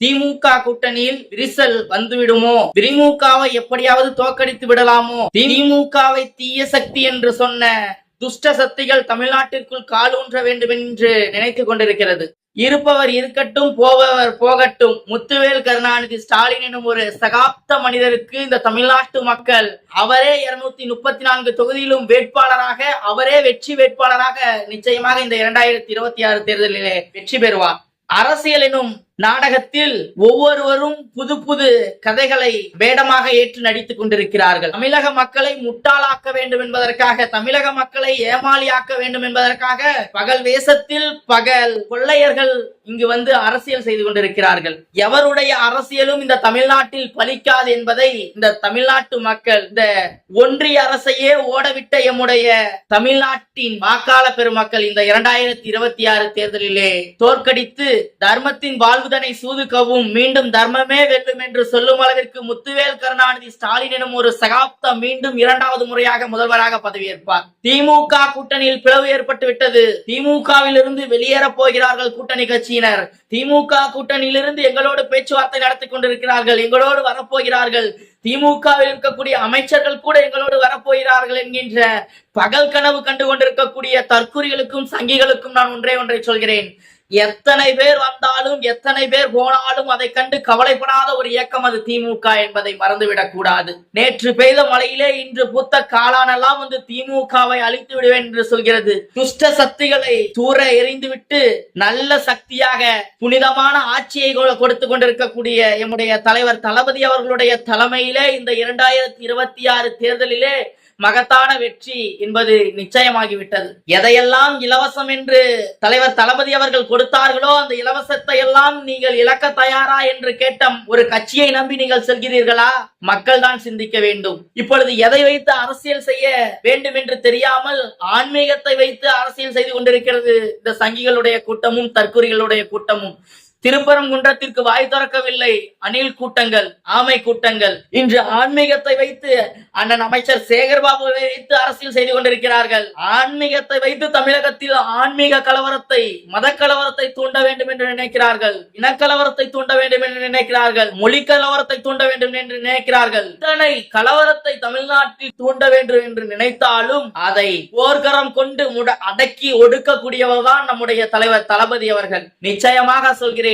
திமுக கூட்டணியில் விரிசல் வந்துவிடுமோ? திமுகவை எப்படியாவது தோக்கடித்து விடலாமோ? திமுகவை தீய சக்தி என்று சொன்ன துஷ்ட சக்திகள் தமிழ்நாட்டிற்குள் காலூன்ற வேண்டும் என்று நினைத்து கொண்டிருக்கிறது. இருப்பவர் இருக்கட்டும் போபவர் போகட்டும். முத்துவேல் கருணாநிதி ஸ்டாலின் எனும் ஒரு சகாப்த மனிதருக்கு இந்த தமிழ்நாட்டு மக்கள் அவரே இருநூத்தி முப்பத்தி நான்கு தொகுதியிலும் வேட்பாளராக அவரே வெற்றி வேட்பாளராக நிச்சயமாக இந்த இரண்டாயிரத்தி இருபத்தி ஆறு தேர்தலிலே வெற்றி பெறுவார். அரசியல் எனும் நாடகத்தில் ஒவ்வொருவரும் புது புது கதைகளை வேடமாக ஏற்று நடித்துக் கொண்டிருக்கிறார்கள். தமிழக மக்களை முட்டாளாக்க வேண்டும் என்பதற்காக தமிழக மக்களை ஏமாளியாக்க வேண்டும் என்பதற்காக பகல் வேஷத்தில் பகல் கொள்ளையர்கள் இங்கு வந்து அரசியல் செய்து கொண்டிருக்கிறார்கள். எவருடைய அரசியலும் இந்த தமிழ்நாட்டில் பலிக்காது என்பதை இந்த தமிழ்நாட்டு மக்கள் இந்த ஒன்றிய அரசையே ஓடவிட்ட எம்முடைய தமிழ்நாட்டின் வாக்காள பெருமக்கள் இந்த இரண்டாயிரத்தி இருபத்தி ஆறு தேர்தலிலே தோற்கடித்து தர்மத்தின் வாழ்வு வாழ்வுதனை சூதுக்கவும் மீண்டும் தர்மமே வெல்லும் என்று சொல்லும் அளவிற்கு முத்துவேல் கருணாநிதி ஸ்டாலின் எனும் ஒரு சகாப்தம் மீண்டும் இரண்டாவது முறையாக முதல்வராக பதவியேற்பார். திமுக கூட்டணியில் பிளவு ஏற்பட்டு விட்டது. திமுகவில் இருந்து வெளியேறப் போகிறார்கள் கூட்டணி கட்சியினர். திமுக கூட்டணியிலிருந்து எங்களோடு பேச்சுவார்த்தை நடத்தி கொண்டிருக்கிறார்கள் எங்களோடு வரப்போகிறார்கள். திமுகவில் இருக்கக்கூடிய அமைச்சர்கள் கூட எங்களோடு வரப்போகிறார்கள் என்கின்ற பகல் கனவு கண்டு கொண்டிருக்கக்கூடிய தற்குறிகளுக்கும் சங்கிகளுக்கும் நான் ஒன்றே ஒன்றை சொல்கிறேன். எத்தனை பேர் வந்தாலும் எத்தனை பேர் போனாலும் அதை கண்டு கவலைப்படாத ஒரு இயக்கம் அது திமுக என்பதை மறந்துவிடக் கூடாது. நேற்று பெய்த மழையிலே இன்று பூத்த காலானெல்லாம் வந்து திமுகவை அழித்து விடுவேன் என்று சொல்கிறது. துஷ்ட சக்திகளை தூர எறிந்துவிட்டு நல்ல சக்தியாக புனிதமான ஆட்சியை கொடுத்து கொண்டிருக்கக்கூடிய எம்முடைய தலைவர் தளபதி அவர்களுடைய தலைமையிலே இந்த இரண்டாயிரத்தி இருபத்தி ஆறு தேர்தலிலே மகத்தான வெற்றி என்பது நிச்சயமாகிவிட்டது. எதையெல்லாம் இலவசம் என்று தலைவர் தளபதி அவர்கள் கொடுத்தார்களோ அந்த இலவசத்தை எல்லாம் நீங்கள் இழக்க தயாரா என்று கேட்ட ஒரு கட்சியை நம்பி நீங்கள் செல்கிறீர்களா? மக்கள் தான் சிந்திக்க வேண்டும். இப்பொழுது எதை வைத்து அரசியல் செய்ய வேண்டும் என்று தெரியாமல் ஆன்மீகத்தை வைத்து அரசியல் செய்து கொண்டிருக்கிறது இந்த சங்கிகளுடைய கூட்டமும் தற்கொலைகளுடைய கூட்டமும். திருப்பரங்குன்றத்திற்கு வாய் திறக்கவில்லை. அணில் கூட்டங்கள் ஆமை கூட்டங்கள். இன்று ஆன்மீகத்தை வைத்து அண்ணன் அமைச்சர் சேகர்பாபுவை வைத்து அரசியல் செய்து கொண்டிருக்கிறார்கள். ஆன்மீகத்தை வைத்து தமிழகத்தில் ஆன்மீக கலவரத்தை மத கலவரத்தை தூண்ட வேண்டும் என்று நினைக்கிறார்கள். இனக்கலவரத்தை தூண்ட வேண்டும் என்று நினைக்கிறார்கள். மொழி கலவரத்தை தூண்ட வேண்டும் என்று நினைக்கிறார்கள். இத்தனை கலவரத்தை தமிழ்நாட்டில் தூண்ட வேண்டும் என்று நினைத்தாலும் அதை போர்க்கரம் கொண்டு முட அடக்கி ஒடுக்கக்கூடியவர் தான் நம்முடைய தலைவர் தளபதி அவர்கள். நிச்சயமாக சொல்கிறேன்.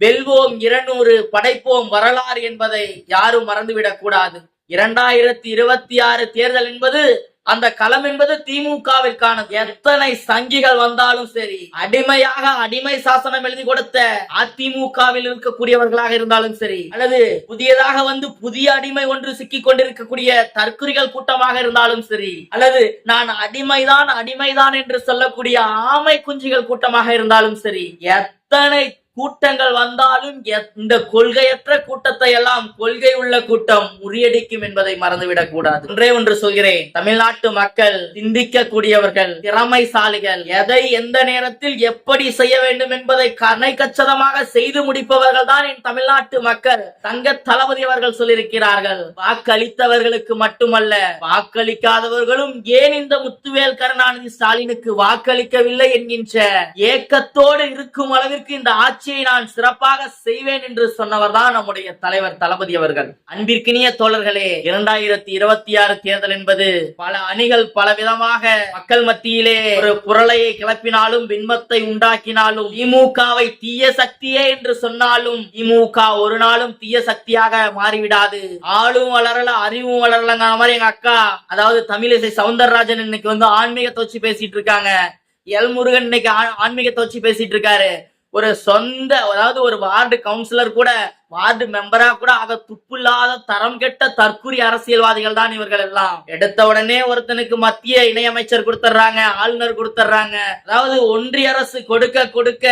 வெல்வோம் இருநூறு படைப்போம் வரலாறு என்பதை யாரும் மறந்துவிடக் கூடாது. இரண்டாயிரத்தி இருபத்தி ஆறு தேர்தல் என்பது அந்த களம் என்பது திமுகவிற்கானது எத்தனை சங்கிகள் வந்தாலும் சரி அடிமையாக அடிமை சாசனம் எழுதி கொடுத்த அதிமுகவில் இருக்கக்கூடியவர்களாக இருந்தாலும் சரி அல்லது புதியதாக வந்து புதிய அடிமை ஒன்று சிக்கிக் கொண்டிருக்கக்கூடிய தற்குறிகள் கூட்டமாக இருந்தாலும் சரி அல்லது நான் அடிமைதான் அடிமைதான் என்று சொல்லக்கூடிய ஆமை குஞ்சுகள் கூட்டமாக இருந்தாலும் சரி எத்தனை கூட்டங்கள் வந்தாலும் எத்- இந்த கொள்கையற்ற கூட்டத்தை எல்லாம் கொள்கை உள்ள கூட்டம் முறியடிக்கும் என்பதை மறந்துவிடக் கூடாது ஒன்றே ஒன்று சொல்கிறேன். தமிழ்நாட்டு மக்கள் சிந்திக்க கூடியவர்கள் திறமைசாலிகள் எதை எந்த நேரத்தில் எப்படி செய்ய வேண்டும் என்பதை கனை கச்சதமாக செய்து முடிப்பவர்கள் தான் என் தமிழ்நாட்டு மக்கள். தங்க தளபதி அவர்கள் சொல்லியிருக்கிறார்கள் வாக்களித்தவர்களுக்கு மட்டுமல்ல வாக்களிக்காதவர்களும் ஏன் இந்த முத்துவேல் கருணாநிதி ஸ்டாலினுக்கு வாக்களிக்கவில்லை என்கின்ற ஏக்கத்தோடு இருக்கும் அளவிற்கு இந்த ஆட்சி ஆட்சியை நான் சிறப்பாக செய்வேன் என்று சொன்னவர் தான் நம்முடைய தலைவர் தளபதி அவர்கள். அன்பிற்கினிய தோழர்களே இரண்டாயிரத்தி இருபத்தி ஆறு தேர்தல் என்பது பல அணிகள் பலவிதமாக மக்கள் மத்தியிலே ஒரு குரலையை கிளப்பினாலும் பின்பத்தை உண்டாக்கினாலும் திமுகவை தீய சக்தியே என்று சொன்னாலும் திமுக ஒரு நாளும் தீய சக்தியாக மாறிவிடாது. ஆளும் வளரல அறிவும் வளரலங்கிற மாதிரி எங்க அக்கா அதாவது தமிழிசை சவுந்தரராஜன் இன்னைக்கு வந்து ஆன்மீகத்தை வச்சு பேசிட்டு இருக்காங்க. எல் முருகன் இன்னைக்கு ஆ- ஆன்மீகத்தை வச்சு பேசிட்டு இருக்காரு. ஒரு சொந்த அதாவது ஒரு வார்டு கவுன்சிலர் கூட வார்டு மெம்பரா கூட ஆக துப்பில்லாத தரம் கெட்ட தற்கூரி அரசியல்வாதிகள் தான் இவர்கள் எல்லாம். எடுத்த உடனே ஒருத்தனுக்கு மத்திய இணையமைச்சர் கொடுத்துட்றாங்க ஆளுநர் கொடுத்துட்றாங்க அதாவது ஒன்றிய அரசு கொடுக்க கொடுக்க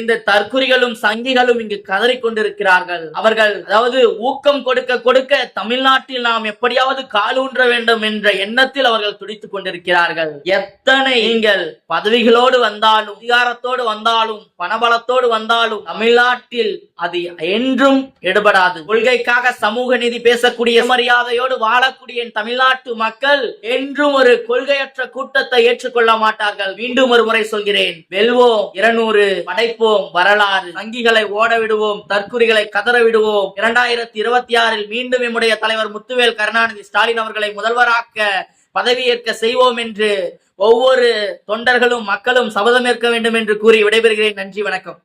இந்த தற்குறிகளும் சங்கிகளும் இங்கு கதறிக்கொண்டிருக்கிறார்கள். அவர்கள் அதாவது ஊக்கம் கொடுக்க கொடுக்க தமிழ்நாட்டில் நாம் எப்படியாவது காலூன்ற வேண்டும் என்ற எண்ணத்தில் அவர்கள் துடித்துக் கொண்டிருக்கிறார்கள். எத்தனை நீங்கள் பதவிகளோடு வந்தாலும் அதிகாரத்தோடு வந்தாலும் பணபலத்தோடு வந்தாலும் தமிழ்நாட்டில் அது என்றும் எடுபடாது. கொள்கைக்காக சமூக நீதி பேசக்கூடிய மரியாதையோடு வாழக்கூடிய என் தமிழ்நாட்டு மக்கள் என்றும் ஒரு கொள்கையற்ற கூட்டத்தை ஏற்றுக்கொள்ள மாட்டார்கள். மீண்டும் ஒரு முறை சொல்கிறேன். வெல்வோம். இருநூறு படைப்போம் படிப்போம் வரலாறு. வங்கிகளை ஓட விடுவோம் தற்குறிகளை கதற விடுவோம் இரண்டாயிரத்தி இருபத்தி ஆறில் மீண்டும் நம்முடைய தலைவர் முத்துவேல் கருணாநிதி ஸ்டாலின் அவர்களை முதல்வராக்க பதவியேற்க செய்வோம் என்று ஒவ்வொரு தொண்டர்களும் மக்களும் சபதமேற்க வேண்டும் என்று கூறி விடைபெறுகிறேன். நன்றி வணக்கம்.